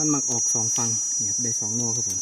มันมักออกสองฟังนี่ครับได้สองโนครับผม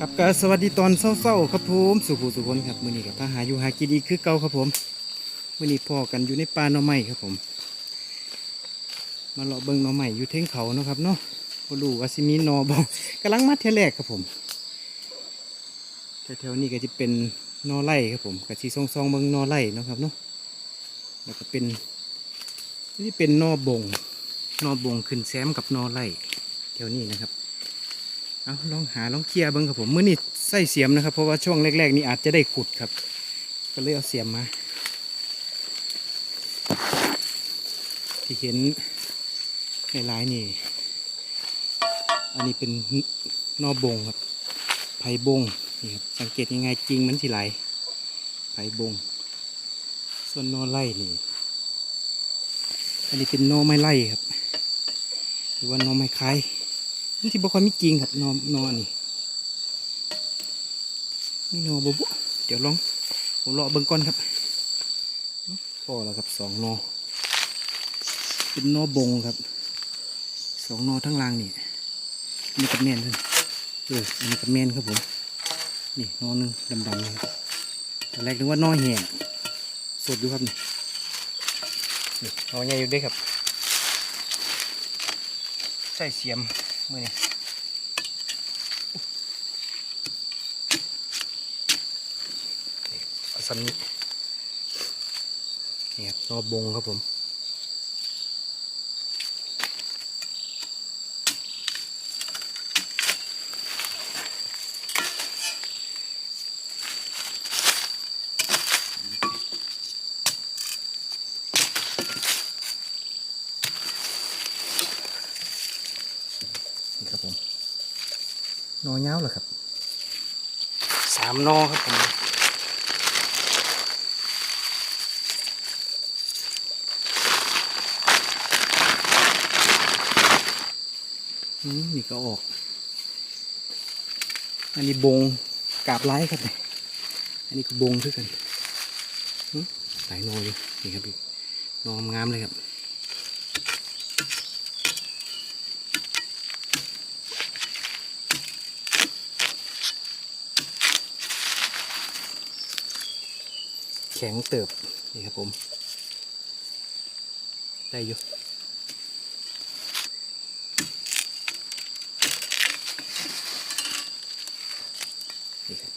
ครับก็สวัสดีตอนเศร้าๆครับผมสุภูสุคนครับมือนี้กับพาหาอยู่หากินอีกคือเก่าครับผมมือนี้พอกันอยู่ในป่าหน่อไม้ครับผม มาเลาะเบิ่งหน่อไม้อยู่เทิงเขาเนาะครับเนาะบ่รู้ว่าสิมีนอบ่กำลังมาเทแรกครับผมแถวๆนี้ก็จะเป็นนอไร่ครับผมก็สิซองๆเบิ่งนอไร่เนาะครับเนาะแล้วก็เป็นนี่เป็นนอบงนอบงขึ้นแซมกับนอไร่แถวนี้นะครับ เอาลองหาลองเคลียร์บิ้งครับผมเมื่อนี้ใส่เสียมนะครับ เพราะว่าช่วงแรก ๆ นี่อาจจะได้ขุดครับ ก็เลยเอาเสียมมา ที่เห็นในลายนี่ อันนี้เป็นนอบงครับไผ่บงนี่ครับสังเกตยังไงจริงมันสิไหลไผ่บง ส่วนนอไล่นี่อันนี้เป็นนอไม้ไล่ครับ หรือว่านอไม้คล้าย นที่บอกว่ามีจริงครับนอนนอนนี่นี่นอบุบุเดี๋ยวลองผมรอเบิ่งก่อนครับพอแล้วครับสองนอเป็นนอบงครับสองนอทั้งรางนี่อันนี่กับแมนเลยเอออันนี้กับแมนครับผมนี่นอหนึงดำๆเลยตอนแรกนึกว่านอแห้งสดอยู่ครับนี่นี่นใหญ่อยู่ด้วยครับใส่เสียม มือนี่เอาซ้ำนี้นี่ครับนอบงครับผม นอเงาวเหรอครับสามนอครับผมอืมนี่ก็ออก อันนี้บงกาบไร้ครับเนี่ยอันนี้ก็บงด้วยกันอืมหลายนออยู่นี่ครับพี่นองามๆเลยครับ ข็งเติบนี่ครับผม ได้อยู่นี่ครับ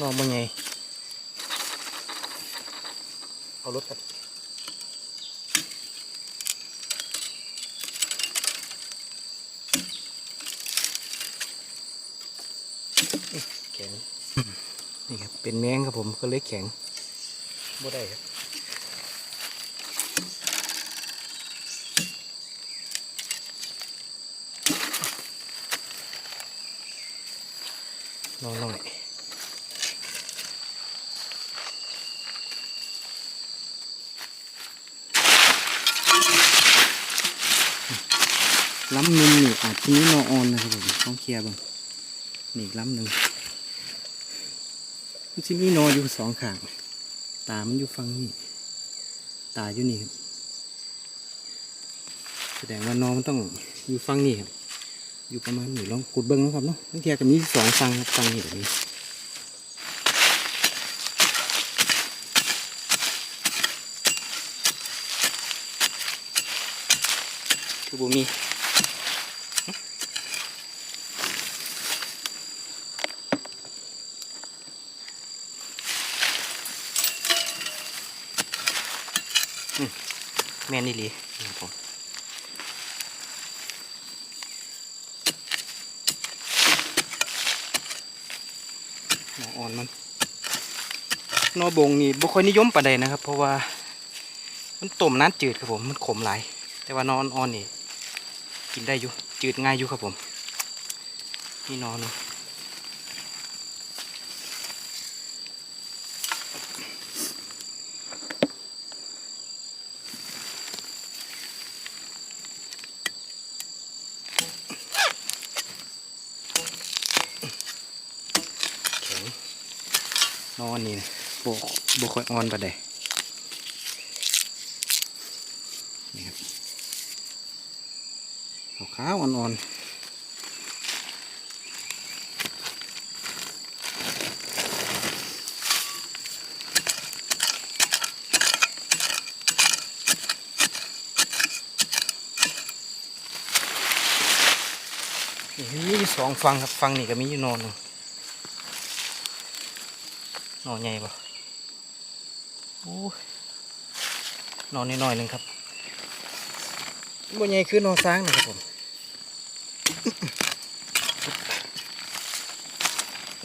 ลองเป็นไง เอารถครับอุ๊ยแข็งนี่ครับเป็นแมงครับผมก็เลยแข็งบ่ได้ครับลองหน่อย ล้ำหนึง นี่อาจจะมีนอออนนะครับผมต้องเคลียร์บ้างนี่อีกล้ำหนึ่งมันจะมีนออยู่สองข้าง ตามันอยู่ฝั่งนี้ตาอยู่นี่ครับ แสดงว่านอมันต้องอยู่ฝั่งนี้ครับ อยู่ประมาณนี้ลองขุดเบิ้งนะครับเนาะทั้งเทียกับมีสองฝั่งครับฝั่งนี้แบบนี้คือบุมี แม่นี่ลีครับผมนอ่อนมันนอบงนี่บ่ค่อยนิยมปานใดนะครับ เพราะว่ามันต้มน้ำจืดครับผมมันขมหลาย แต่ว่านอนอ่อนนี่กินได้อยู่จืดง่ายอยู่ครับผม นี่นอนเนาะแข็งนอนนี่นะ โบโบค่อยอ่อนปานใดนี่ครับขาวอ่อนๆนี่มีอยู่สองฟังครับฟังนี่ก็มีอยู่นอนหนึ่งนอนใหญ่ปะ โอ้ยนอนน้อยๆหนึ่งครับบนใหญ่คือนอนซ้างนะครับผม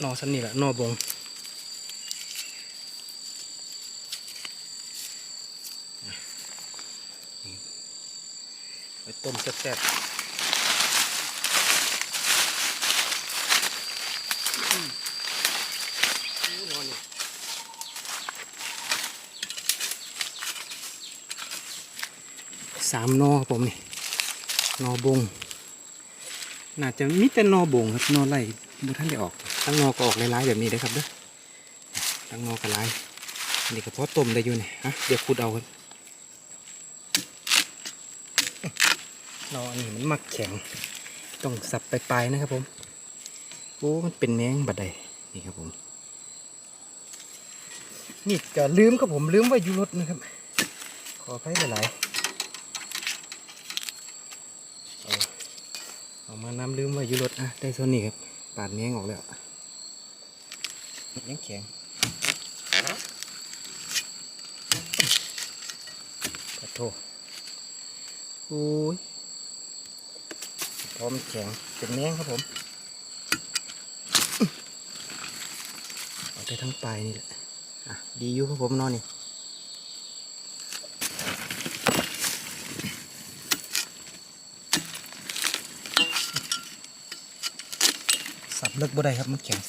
นอนสันนี่แหละนอบงไปต้มแซ่บๆ สามนอครับผมนี่นอบง น่าจะมีแต่นอบงครับนอไล่บุท่านได้ออกตั้งนอก็ออกหลายๆแบบนี้ได้ครับเด้อตั้งนอก็หลายอันนี้ก็เพาะต้มได้อยู่นี่ฮะเดี๋ยวขุดเอาครับนออันนี้มันมักแข็งต้องสับไปลายๆนะครับผมโอ้มันเป็นแมงบัดใดนี่ครับผมนี่ก็ลืมครับผมลืมไว้อยู่รถนะครับ ขออภัยหลายๆเอาเอามาน้ำลืมไว้อยู่รถอะได้โซนนี้ครับปาดแมงออกแล้วยังแข็งขอโทษโอ้ยพร้อมแข็งเป็นแมงครับผมเอาไปทั้งปลายนี่แหละ อะ ดีอยู่ครับผมนอนนี่ เลิกบ่ได้ครับมันแข็ง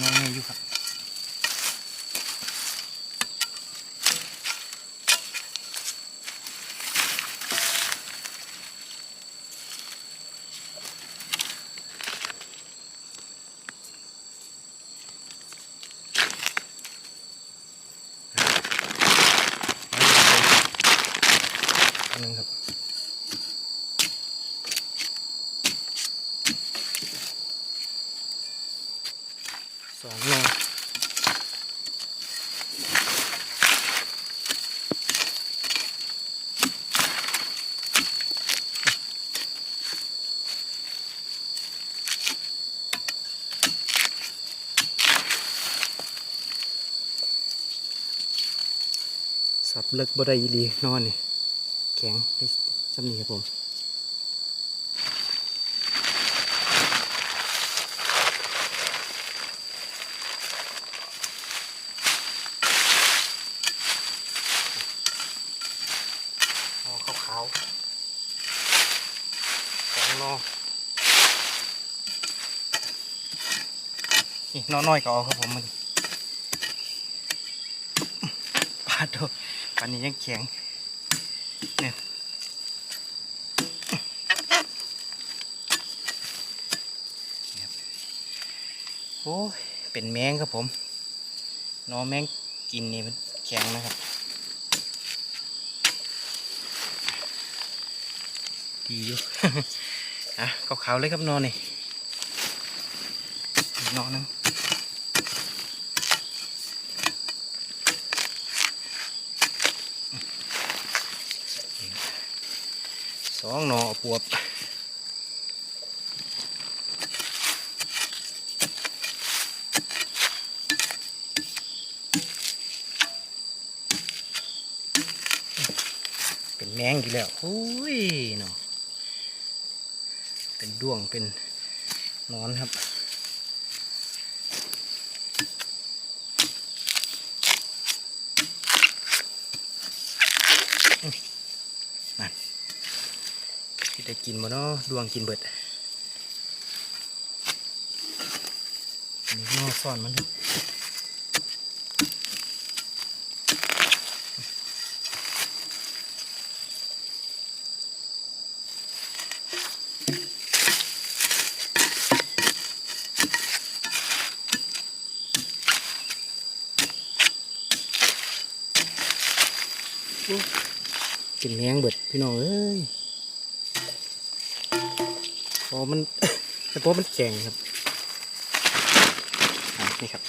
นอนนี่อยู่ครับ อันนึงครับสองนอ สับเลิกบ่ได้อีหลีนอนนี่แข็งได้สำนีครับผมนอขาวๆสองนอนี่นอน้อยๆก็เอาครับผมมันปาดโด ปันนี้ยังแข็งเนี่ยโอ้เป็นแมงครับผมน้องแมงกินนี่มันแข็งนะครับดีอยู่อะขาวๆเลยครับนอนนี่นอนนึง สองหน่อปวบเป็นแมงอีกแล้วโอ้ยเนาะเป็นด้วงเป็นนอนครับ สิได้กินบ่เนาะดวงกินเบิดนนี้นอซ่อนมันกินแมงเบิดพี่น้องเอ้ย พอมันแต่พอมันแข็งครับนี่ครับ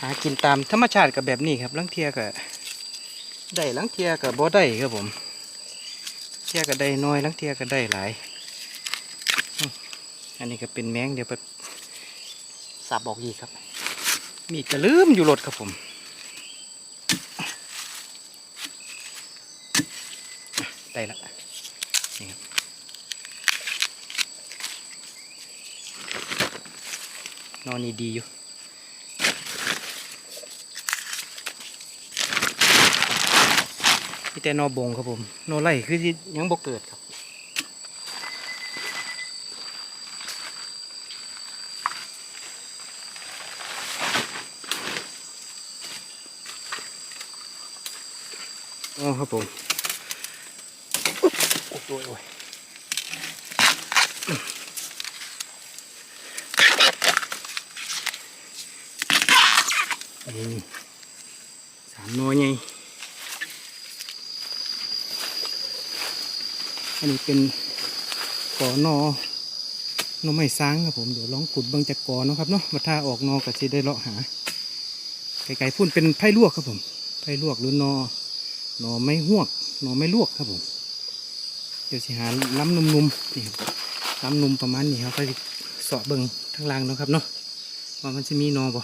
หากินตามธรรมชาติกับแบบนี้ครับลังเทียกับได้ลังเทียกับบ่ได้ครับผมเทียกับได้น้อยลังเทียกับได้หลาย อันนี้ก็เป็นแมงเดี๋ยวไปสับออกอีครับ มีกระลืมอยู่รถครับผมได้ละนี่ครับ นอนนี่ดีอยู่มีแต่นอบงครับผม นอไล่คือที่ยังบ่เกิดครับโอ๋อครับผมโอ้โหโอ้ยนี่สามหน้อยไง อันนี้เป็นกอนอหนอไม่ซ้างครับผมเดี๋ยวลองขุดเบิ่งจากกอเนาะครับเนาะมาถ้าออกนอก็จะได้เลาะหาไกลๆพุ่นเป็นไผ่ลวกครับผมไผ่ลวกหรือนอหนอไม่หวกหนอไม่ลวกครับผม เดี๋ยวสิหาล้ำนุ่มๆนี่ครับล้ำนุ่มประมาณนี้ครับก็สิเสาะเบิ่งทางล่างเนาะครับเนาะว่ามันจะมีหนอบ่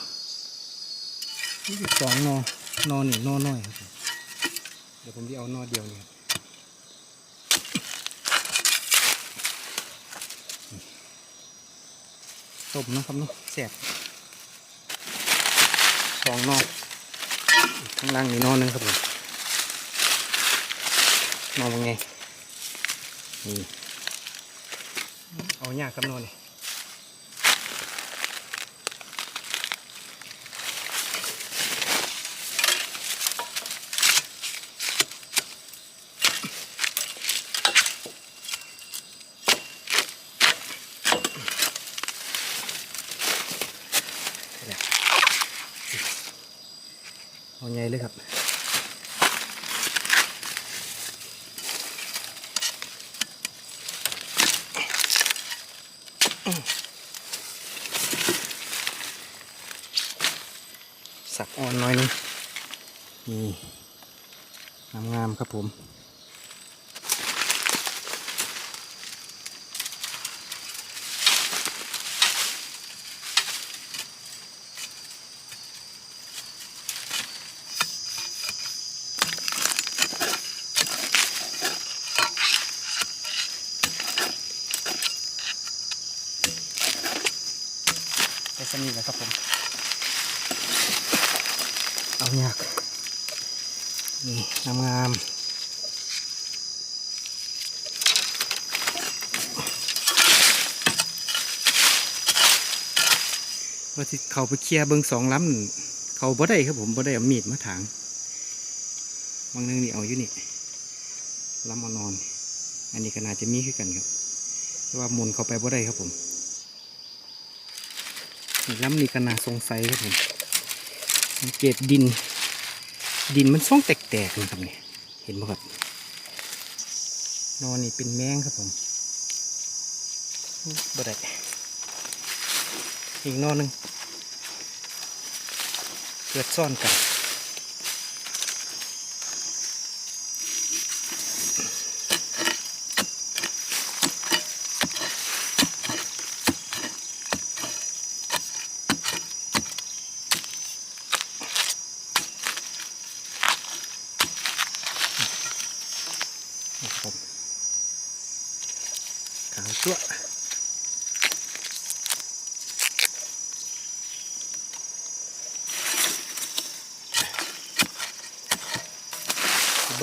นี่สิสองหนอหนอนี่หนอน้อยครับเดี๋ยวผมจะเอานอเดียวเนี่ครับ ต้มนะครับเนาะแสบสองนอข้างล่างนี่นอหนึงครับผมนอนว่าไงนี่เอาหยากครับนอนนี่เอาไงเลยครับ สับอ่อนหน้อยหนึงนี่งามๆครับผม ไปสนิทแล้วครับผม เอาอยากนี่งามงามว่าที่เขาไปเคลียร์เบิงสองล้ำนั่นเขาบ่ได้ครับผมบ่ได้เอามีดมาถางบางนึงนี่เอาอยู่นี่ล้ำเอานอน อันนี้ก็น่าจะมีคือกันครับว่ามุนเข้าไปบ่ได้ครับผมล้ำนี่ก็น่าสงสัยครับผม สังเกตดิน ดินมันซ่องแตกๆนะครับเนี่ยเห็นไหมครับนอนนี่เป็นแมงครับผมบ่ได้อีกนอนหนึ่งเกิดซ่อนกัน ชั่ว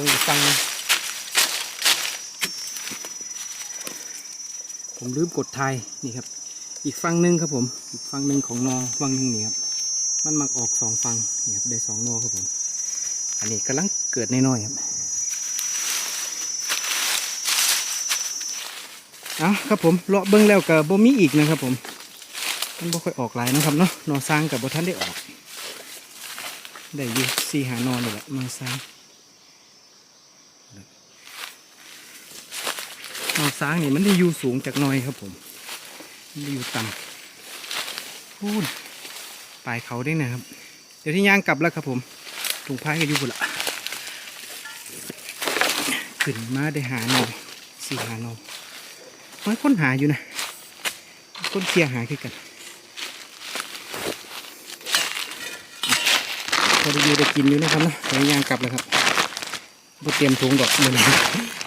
เบิ่งอีกฟังหนึ่งผมลืมกดไทยนี่ครับ อีกฟังหนึ่งครับผม อีกฟังหนึ่งของนอฟังหนึ่งนี่ครับมันมักออกสองฟังนี่ครับได้สองนอครับผม อันนี้กำลังเกิดน้อยๆครับเอาครับผมเลาะเบิ้งแล้วกับบ่มีอีกนะครับผมมันบ่ค่อยออกหลายนะครับเนาะนอสร้างกับบ่ท่านได้ออก ได้อยู่สี่หานอนนี่แหละนอสร้างนอ สร้างนี่มันได้อยู่สูงจากหน้อยครับผมมันได้อยู่ต่ำพูดปลายเขาได้นะครับ เดี๋ยวที่ย่างกลับแล้วครับผมถุงพายก็อยู่บุนละขึ้นมาได้หาหนอสี่หาหนอมันค้นหาอยู่นะค้นเคลียหาคือกันพอได้อยู่ได้กินอยู่นะครับนะเดี๋ยวย่างกลับแล้วครับเตรียมถุงดอกเลย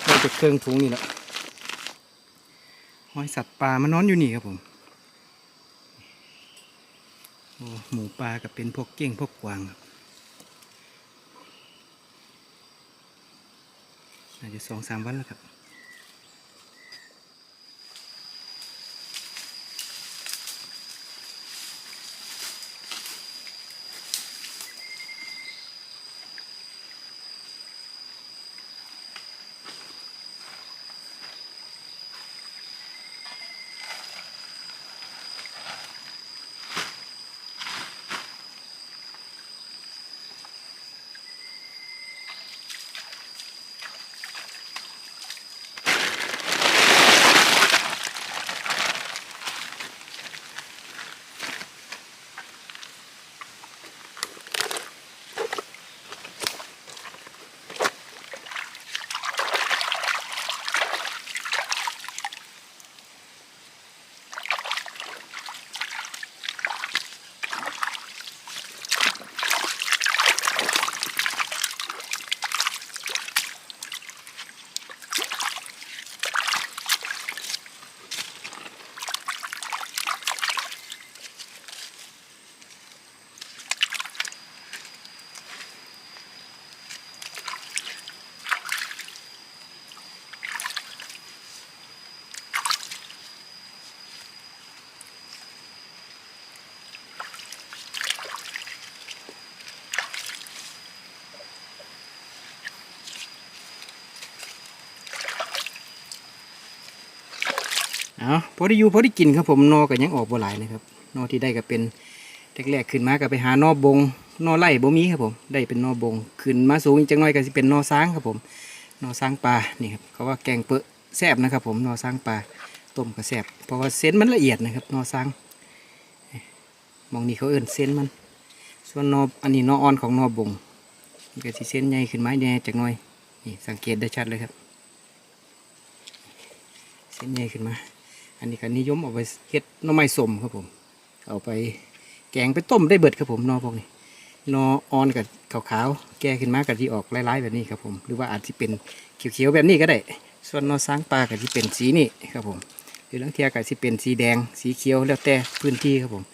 เราจะเครื่องถุงนี่แหละ หอยสัตว์ปลามานอนอยู่นี่ครับผมโอ้หมูปลากับเป็นพวกเก้งพวกกวางครับอาจจะสองสามวันแล้วครับ เอาพอได้อยู่พอได้กินครับผมนอก็ยังออกบ่หลายนะครับนอที่ได้ก็เป็นแรกๆขึ้นมาก็ไปหานอบงนอไล่บ่มีครับผมได้เป็นนอบงขึ้นมาสูงอีกจังน้อยก็สิเป็นนอซ้างครับผมนอซ้างปลานี่ครับเขาว่าแกงเปอะแซบนะครับ ผมนอซ้างปลาต้มก็แซบเพราะว่าเส้นมันละเอียดนะครับนอซ้างมองนี่เขาเอิ่นเส้นมัน ส่วนนออันนี้นออ่อนของนอบงมันก็สิเส้นใหญ่ขึ้นไมาแน่จังน้อยนี่สังเกตได้ชัดเลยครับเส้นใหญ่ขึ้นมา อันนี้ก็นิยมเอาไปเฮ็ดน่อไม้สมครับผม เอาไปแกงไปต้มได้เบิดครับผมนอพวกนี้นอออนกับขาวๆแก่ขึ้นมากับที่ออกลายๆแบบนี้ครับผม หรือว่าอาจจะเป็นเขียวๆแบบนี้ก็ได้ ส่วนนอสร้างปลากับที่เป็นสีนี่ครับผมหรือลังเทียกับที่เป็นสีแดง สีเขียวแล้วแต่พื้นที่ครับผม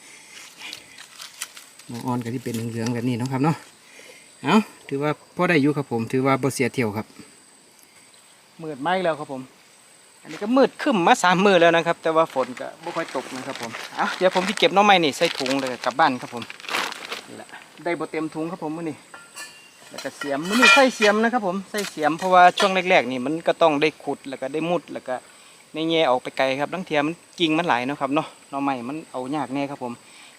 นอออนกับที่เป็นเหลืองๆแบบนี้นะครับเนาะเอาถือว่าพอได้อยู่ครับผม ถือว่าบ่เสียเที่ยวครับเมืดไหมแล้วครับผม อันนี้ก็มืดครึ้มมาสามมือแล้วนะครับ แต่ว่าฝนก็ไม่ค่อยตกนะครับผมเอะเดี๋ยวผมที่เก็บน้องไม้นี่ใส่ถุงเลยกลับบ้านครับผมนี่แหละได้บ่เต็มถุงครับผมมื้อนี้แล้วก็เสียมมื้อนี้ใส่เสียมนะครับผมใส่เสียมเพราะว่าช่วงแรกๆนี่มันก็ต้องได้ขุดแล้วก็ได้มุดแล้วก็ในแง่ออกไปไกลครับลังเทียมันกิ่งมันหลายนะครับเนาะน้องไม้มันเอายากแน่ครับผม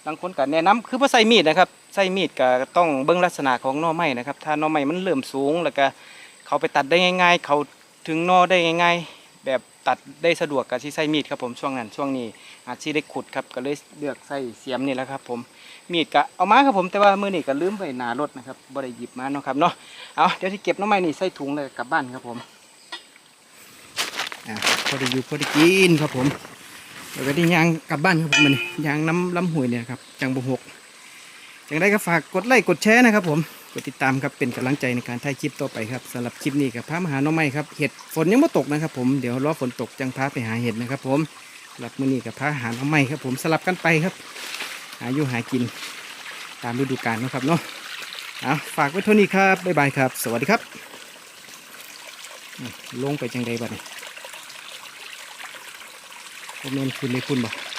บางคนก็แนะนำคือว่าใส่มีดนะครับใส่มีดก็ต้องเบิ่งลักษณะของน้อไม้นะครับ ถ้าน้อไม้มันเริ่มสูงแล้วก็เขาไปตัดได้ง่าย ๆ เขาถึงนอได้ง่ายๆ ตัดได้สะดวกกับที่ใส่มีดครับผมช่วงนั้นช่วงนี้อาจจะได้ขุดครับก็เลยเลือกใส่เสียมนี่แหละครับ ผมมีดก็เอามาครับผมแต่ว่ามือนี่ก็ลืมไว้หนารถนะครับบ่ได้หยิบมาเนาะครับเนาะเอาเดี๋ยวที่เก็บน้องไม้นี่ใส่ถุงเลยกลับบ้านครับผมอะพอได้อยู่พอได้กินครับผมเดี๋ยวก็ได้ยางกลับบ้านครับผมมันยางน้ำล้ำห้วยเนี่ยครับจังบหกจังได้ก็ฝากกดไลค์กดแชร์นะครับผม กดติดตามครับเป็นกำลังใจในการถ่ายคลิปต่อไปครับสำหรับคลิปนี้กับพามหาน้องไม้ครับเห็ดฝนยังไม่ตกนะครับ ผมเดี๋ยวรอฝนตกจังพาไปหาเห็ดนะครับ ผมสำหรับมื้อนี้กับพาหาน้องไม้ครับ ผมสลับกันไปครับ หาอยู่หากินตามฤดูกาลนะครับเนาะเอาฝากไว้เท่านี้ครับบ๊ายบายครับ สวัสดีครับ ลงไปจังใดบัดนี้ผมเมนคุณเลยคุณบ่